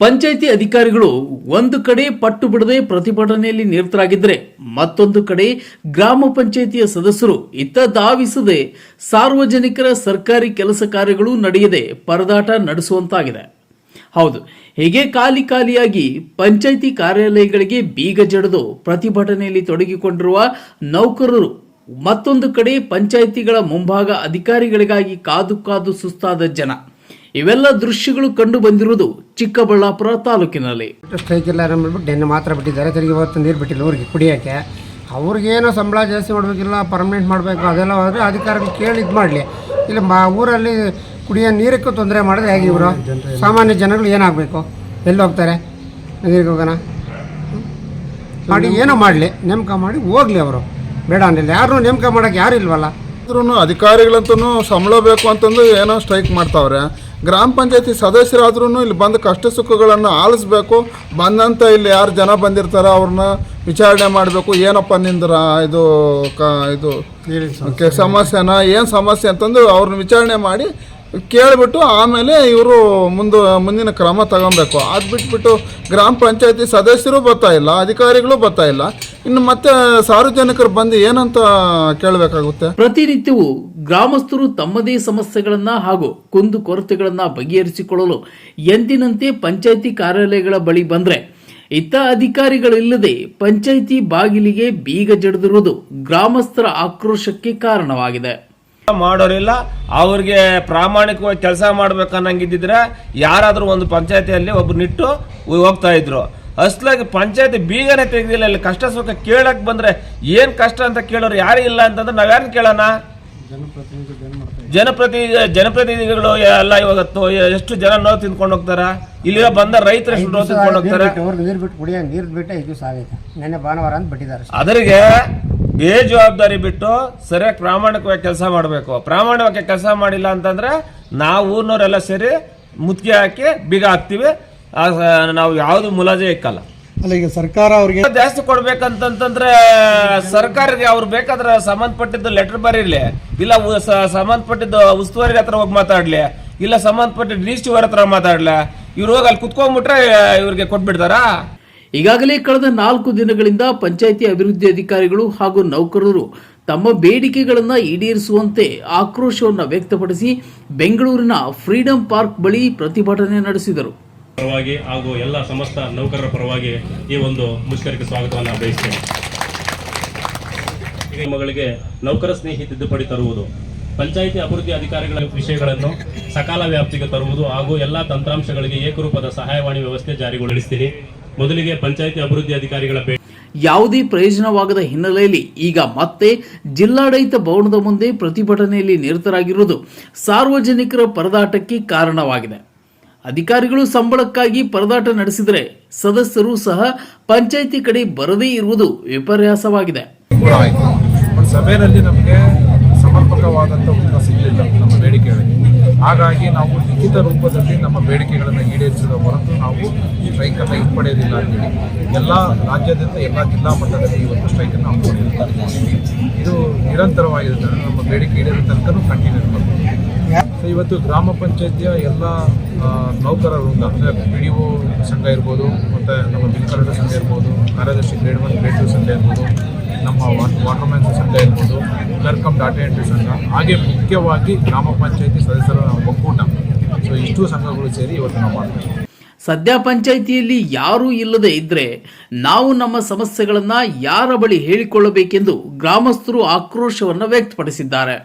ಪಂಚಾಯಿತಿ ಅಧಿಕಾರಿಗಳು ಒಂದು ಕಡೆ ಪಟ್ಟು ಬಿಡದೆ ಪ್ರತಿಭಟನೆಯಲ್ಲಿ ನಿರತರಾಗಿದ್ದರೆ ಮತ್ತೊಂದು ಕಡೆ ಗ್ರಾಮ ಪಂಚಾಯಿತಿಯ ಸದಸ್ಯರು ಇತ್ತ ಧಾವಿಸದೆ ಸಾರ್ವಜನಿಕರ ಸರ್ಕಾರಿ ಕೆಲಸ ಕಾರ್ಯಗಳು ನಡೆಯದೆ ಪರದಾಟ ನಡೆಸುವಂತಾಗಿದೆ. ಹೌದು, ಹೇಗೆ ಖಾಲಿ ಖಾಲಿಯಾಗಿ ಪಂಚಾಯಿತಿ ಕಾರ್ಯಾಲಯಗಳಿಗೆ ಬೀಗ ಜಡಿದು ಪ್ರತಿಭಟನೆಯಲ್ಲಿ ತೊಡಗಿಕೊಂಡಿರುವ ನೌಕರರು ಮತ್ತೊಂದು ಕಡೆ ಪಂಚಾಯಿತಿಗಳ ಮುಂಭಾಗ ಅಧಿಕಾರಿಗಳಿಗಾಗಿ ಕಾದು ಕಾದು ಸುಸ್ತಾದ ಜನ. ಇವೆಲ್ಲ ದೃಶ್ಯಗಳು ಕಂಡು ಬಂದಿರುವುದು ಚಿಕ್ಕಬಳ್ಳಾಪುರ ತಾಲೂಕಿನಲ್ಲಿ. ಸ್ಟ್ರೈಕ್ ಇಲ್ಲ ಮಾತ್ರ ಬಿಟ್ಟಿದ್ದಾರೆ. ತೆರಿಗೆ ಇವತ್ತು ನೀರು ಬಿಟ್ಟಿಲ್ಲ ಊರಿಗೆ ಕುಡಿಯೋಕ್ಕೆ. ಅವ್ರಿಗೇನೋ ಸಂಬಳ ಜಾಸ್ತಿ ಮಾಡಬೇಕಿಲ್ಲ ಪರ್ಮನೆಂಟ್ ಮಾಡಬೇಕು, ಅದೆಲ್ಲ ಹೋದರೆ ಅಧಿಕಾರಿಗಳು ಕೇಳಿ ಇದು ಮಾಡಲಿ. ಇಲ್ಲಿ, ಮಾ ಊರಲ್ಲಿ ಕುಡಿಯೋ ನೀರಕ್ಕೂ ತೊಂದರೆ ಮಾಡಿದ್ರೆ ಹೇಗೆ ಇವರು? ಸಾಮಾನ್ಯ ಜನಗಳು ಏನಾಗಬೇಕು? ಎಲ್ಲಿ ಹೋಗ್ತಾರೆ? ನೀರಿಗೆ ಹೋಗೋಣ? ಮಾಡಿ ಏನೋ ಮಾಡಲಿ. ನೇಮಕ ಮಾಡಿ ಹೋಗಲಿ ಅವರು. ಬೇಡ ಅನ್ನಿಲ್ಲ ಯಾರು ನೇಮಕ ಮಾಡೋಕ್ಕೆ ಯಾರು ಇಲ್ವಲ್ಲ? ಆದ್ರೂ ಅಧಿಕಾರಿಗಳಂತೂ ಸಂಬಳ ಬೇಕು ಅಂತಂದು ಏನೋ ಸ್ಟ್ರೈಕ್ ಮಾಡ್ತಾವ್ರೆ. ಗ್ರಾಮ ಪಂಚಾಯತಿ ಸದಸ್ಯರಾದ್ರೂ ಇಲ್ಲಿ ಬಂದು ಕಷ್ಟ ಸುಖಗಳನ್ನು ಆಲಿಸ್ಬೇಕು. ಬಂದಂತ ಇಲ್ಲಿ ಯಾರು ಜನ ಬಂದಿರ್ತಾರ ಅವ್ರನ್ನ ವಿಚಾರಣೆ ಮಾಡಬೇಕು. ಏನಪ್ಪ ನಿಂದ್ರ ಇದು ಕ ಇದು ಸಮಸ್ಯೆನ ಏನು ಸಮಸ್ಯೆ ಅಂತಂದು ಅವ್ರನ್ನ ವಿಚಾರಣೆ ಮಾಡಿ ಕೇಳಿಬಿಟ್ಟು ಆಮೇಲೆ ಇವರು ಮುಂದೆ, ಮುಂದಿನ ಕ್ರಮ ತಗೊಬೇಕು. ಅದು ಬಿಟ್ಬಿಟ್ಟು ಗ್ರಾಮ ಪಂಚಾಯತಿ ಸದಸ್ಯರು ಬರ್ತಾ ಇಲ್ಲ, ಅಧಿಕಾರಿಗಳು ಬರ್ತಾ ಇಲ್ಲ. ಇನ್ನು ಮತ್ತೆ ಸಾರ್ವಜನಿಕರು ಬಂದು ಏನಂತ ಕೇಳಬೇಕಾಗುತ್ತೆ? ಪ್ರತಿನಿತ್ಯವೂ ಗ್ರಾಮಸ್ಥರು ತಮ್ಮದೇ ಸಮಸ್ಯೆಗಳನ್ನ ಹಾಗೂ ಕುಂದು ಕೊರತೆಗಳನ್ನ ಬಗೆಹರಿಸಿಕೊಳ್ಳಲು ಎಂದಿನಂತೆ ಪಂಚಾಯಿತಿ ಕಾರ್ಯಾಲಯಗಳ ಬಳಿ ಬಂದ್ರೆ ಇತ್ತ ಅಧಿಕಾರಿಗಳಿಲ್ಲದೆ ಪಂಚಾಯಿತಿ ಬಾಗಿಲಿಗೆ ಬೀಗ ಜಡಿದಿರುವುದು ಗ್ರಾಮಸ್ಥರ ಆಕ್ರೋಶಕ್ಕೆ ಕಾರಣವಾಗಿದೆ. ಮಾಡೋರಿಲ್ಲ ಅವ್ರಿಗೆ ಪ್ರಾಮಾಣಿಕವಾಗಿ ಕೆಲಸ ಮಾಡ್ಬೇಕನ್ನಂಗಿದ್ದಿದ್ರೆ ಯಾರಾದ್ರೂ ಒಂದು ಪಂಚಾಯತಿಯಲ್ಲಿ ಒಬ್ರು ನಿಟ್ಟು ಹೋಗ್ತಾ ಇದ್ರು. ಅಸ್ಲಾಗಿ ಪಂಚಾಯತಿ ಬೀಗನೆ ತೆಗೆದಿಲ್ಲ ಇಲ್ಲಿ ಕಷ್ಟ ಸುಖ ಕೇಳಕ್ ಬಂದ್ರೆ ಏನ್ ಕಷ್ಟ ಅಂತ ಕೇಳೋರು ಯಾರು ಇಲ್ಲ ಅಂತಂದ್ರೆ ನಾವ್ಯಾರು ಕೇಳೋಣ? ಜನಪ್ರತಿನಿಧಿ ಜನಪ್ರತಿನಿಧಿಗಳು ಎಲ್ಲ ಇವಾಗ ಎಷ್ಟು ಜನ ನೋವು ತಿನ್ಕೊಂಡು ಹೋಗ್ತಾರ? ಇಲ್ಲಿ ಬಂದ ರೈತರು ಎಷ್ಟು ನೋವು ತಿನ್ಕೊಂಡು ಹೋಗ್ತಾರೆ? ನೀರು ಬಿಟ್ಟು ಕುಡಿಯೋ ನೀರು ಬಿಟ್ಟು ಆಗೈತೆ. ನೆನ್ನೆ ಭಾನುವಾರ ಅಂತ ಬಿಟ್ಟಿದ್ದಾರೆ ಅದರಿಗೆ ಬೇಜವಾಬ್ದಾರಿ ಬಿಟ್ಟು ಸರಿಯಾಗಿ ಪ್ರಾಮಾಣಿಕವಾಗಿ ಕೆಲಸ ಮಾಡಬೇಕು. ಪ್ರಾಮಾಣಿಕವಾಗಿ ಕೆಲಸ ಮಾಡಿಲ್ಲ ಅಂತಂದ್ರೆ ನಾವು ಊರಿನವರೆಲ್ಲ ಸೇರಿ ಮುತ್ತಿಗೆ ಹಾಕಿ ಬೀಗ ಹಾಕ್ತೀವಿ. ನಾವು ಯಾವುದು ಮುಲಾಜೆ ಇಕ್ಕಲ್ಲ. ಅಲ್ಲ ಈಗ ಸರ್ಕಾರ ಅವ್ರಿಗೆ ಜಾಸ್ತಿ ಕೊಡ್ಬೇಕಂತಂತಂದ್ರೆ ಸರ್ಕಾರಕ್ಕೆ ಅವ್ರು ಬೇಕಾದ್ರೆ ಸಂಬಂಧಪಟ್ಟಿದ್ದು ಲೆಟರ್ ಬರೀಲಿ ಇಲ್ಲ ಸಂಬಂಧಪಟ್ಟಿದ್ದು ಉಸ್ತುವಾರಿ ಹತ್ರ ಹೋಗಿ ಮಾತಾಡ್ಲಿ. ಇಲ್ಲ ಸಂಬಂಧಪಟ್ಟಿದ್ದು ಡಿ ಸಿ ಹತ್ರ ಮಾತಾಡ್ಲಿ. ಇವ್ರು ಹೋಗಿ ಅಲ್ಲಿ ಕುತ್ಕೊಂಡ್ಬಿಟ್ರೆ ಇವ್ರಿಗೆ ಕೊಟ್ಬಿಡ್ತಾರಾ? ಈಗಾಗಲೇ ಕಳೆದ ನಾಲ್ಕು ದಿನಗಳಿಂದ ಪಂಚಾಯಿತಿ ಅಭಿವೃದ್ಧಿ ಅಧಿಕಾರಿಗಳು ಹಾಗೂ ನೌಕರರು ತಮ್ಮ ಬೇಡಿಕೆಗಳನ್ನು ಈಡೇರಿಸುವಂತೆ ಆಕ್ರೋಶವನ್ನು ವ್ಯಕ್ತಪಡಿಸಿ ಬೆಂಗಳೂರಿನ ಫ್ರೀಡಂ ಪಾರ್ಕ್ ಬಳಿ ಪ್ರತಿಭಟನೆ ನಡೆಸಿದರು. ಪರವಾಗಿ ಹಾಗೂ ಎಲ್ಲ ಸಮಸ್ತ ನೌಕರರ ಪರವಾಗಿ ಈ ಒಂದು ಮುಷ್ಕರಕ್ಕೆ ಸ್ವಾಗತವನ್ನು ಬಯಸ್ತೇನೆ. ಈಗ ನಿಮ್ಮಗಳಿಗೆ ನೌಕರ ಸ್ನೇಹಿ ತಿದ್ದುಪಡಿ ತರುವುದು ಪಂಚಾಯಿತಿ ಅಭಿವೃದ್ಧಿ ಅಧಿಕಾರಿಗಳ ವಿಷಯಗಳನ್ನು ಸಕಾಲ ವ್ಯಾಪ್ತಿಗೆ ತರುವುದು ಹಾಗೂ ಎಲ್ಲ ತಂತ್ರಾಂಶಗಳಿಗೆ ಏಕರೂಪದ ಸಹಾಯವಾಣಿ ವ್ಯವಸ್ಥೆ ಜಾರಿಗೊಳಿಸ್ತೀನಿ ಮೊದಲಿಗೆ ಪಂಚಾಯಿತಿ ಅಭಿವೃದ್ಧಿ ಅಧಿಕಾರಿಗಳ ಭೇಟಿ. ಯಾವುದೇ ಪ್ರಯೋಜನವಾಗದ ಹಿನ್ನೆಲೆಯಲ್ಲಿ ಈಗ ಮತ್ತೆ ಜಿಲ್ಲಾಡಳಿತ ಭವನದ ಮುಂದೆ ಪ್ರತಿಭಟನೆಯಲ್ಲಿ ನಿರತರಾಗಿರುವುದು ಸಾರ್ವಜನಿಕರ ಪರದಾಟಕ್ಕೆ ಕಾರಣವಾಗಿದೆ. ಅಧಿಕಾರಿಗಳು ಸಂಬಳಕ್ಕಾಗಿ ಪರದಾಟ ನಡೆಸಿದರೆ ಸದಸ್ಯರು ಸಹ ಪಂಚಾಯಿತಿ ಕಡೆ ಬರದೇ ಇರುವುದು ವಿಪರ್ಯಾಸವಾಗಿದೆ. ಸಭೆಯಲ್ಲಿ ನಮಗೆ ಸಮರ್ಪಕವಾದಂಥ ಉತ್ತರ ಸಿಗಲಿಲ್ಲ ನಮ್ಮ ಬೇಡಿಕೆಗಳಿಗೆ. ಹಾಗಾಗಿ ನಾವು ಲಿಖಿತ ರೂಪದಲ್ಲಿ ನಮ್ಮ ಬೇಡಿಕೆಗಳನ್ನು ಈಡೇರಿಸಿದ ಹೊರತು ನಾವು ಈ ಸ್ಟ್ರೈಕನ್ನು ಹಿಂಪಡೆಯೋದಿಲ್ಲ ಅಂತೇಳಿ ಎಲ್ಲ ರಾಜ್ಯಾದ್ಯಂತ ಎಲ್ಲ ಜಿಲ್ಲಾ ಮಟ್ಟದಲ್ಲಿ ಇವತ್ತು ಸ್ಟ್ರೈಕನ್ನು ಹಮ್ಮಿಕೊಂಡಿರ್ತಾರೆ ಇದು ನಿರಂತರವಾಗಿರುತ್ತೆ. ನಮ್ಮ ಬೇಡಿಕೆ ಈಡೇರೋ ತನಕನೂ ಕಂಟಿನ್ಯೂ ಮಾಡ್ತೀವಿ ಸೊ ಇವತ್ತು ಗ್ರಾಮ ಪಂಚಾಯತಿಯ ಎಲ್ಲ ನೌಕರರು ಅಂದರೆ ಪಿ ಡಿ ಒ ಸಂಘ ಇರ್ಬೋದು, ಮತ್ತು ನಮ್ಮ ಬಿಲ್ ಸಂಘ ಇರ್ಬೋದು, ಕಾರ್ಯದರ್ಶಿ ಗ್ರೇಡ್ ಒನ್ ಗ್ರೇಡ್ ಟು ಸಂಘ ಇರ್ಬೋದು ನಮ್ಮ ವಾಟರ್ ಮ್ಯಾನ್ ಸಂಘ ಇರ್ಬೋದು ಕ್ಲರ್ಕಮ್ ಡಾಟಾ ಎಂಟ್ರಿ ಸಂಘ ಹಾಗೆ ಮುಖ್ಯವಾಗಿ ಗ್ರಾಮ ಪಂಚಾಯತಿ ಸದಸ್ಯರ ಒಕ್ಕೂಟ. ಸೊ ಇಷ್ಟು ಸಂಘಗಳು ಸೇರಿ ಇವತ್ತು ನಾವು ಮಾಡ್ತೀವಿ. ಸದ್ಯ ಪಂಚಾಯಿತಿಯಲ್ಲಿ ಯಾರೂ ಇಲ್ಲದೆ ಇದ್ರೆ ನಾವು ನಮ್ಮ ಸಮಸ್ಯೆಗಳನ್ನ ಯಾರ ಬಳಿ ಹೇಳಿಕೊಳ್ಳಬೇಕೆಂದು ಗ್ರಾಮಸ್ಥರು ಆಕ್ರೋಶವನ್ನು ವ್ಯಕ್ತಪಡಿಸಿದ್ದಾರೆ.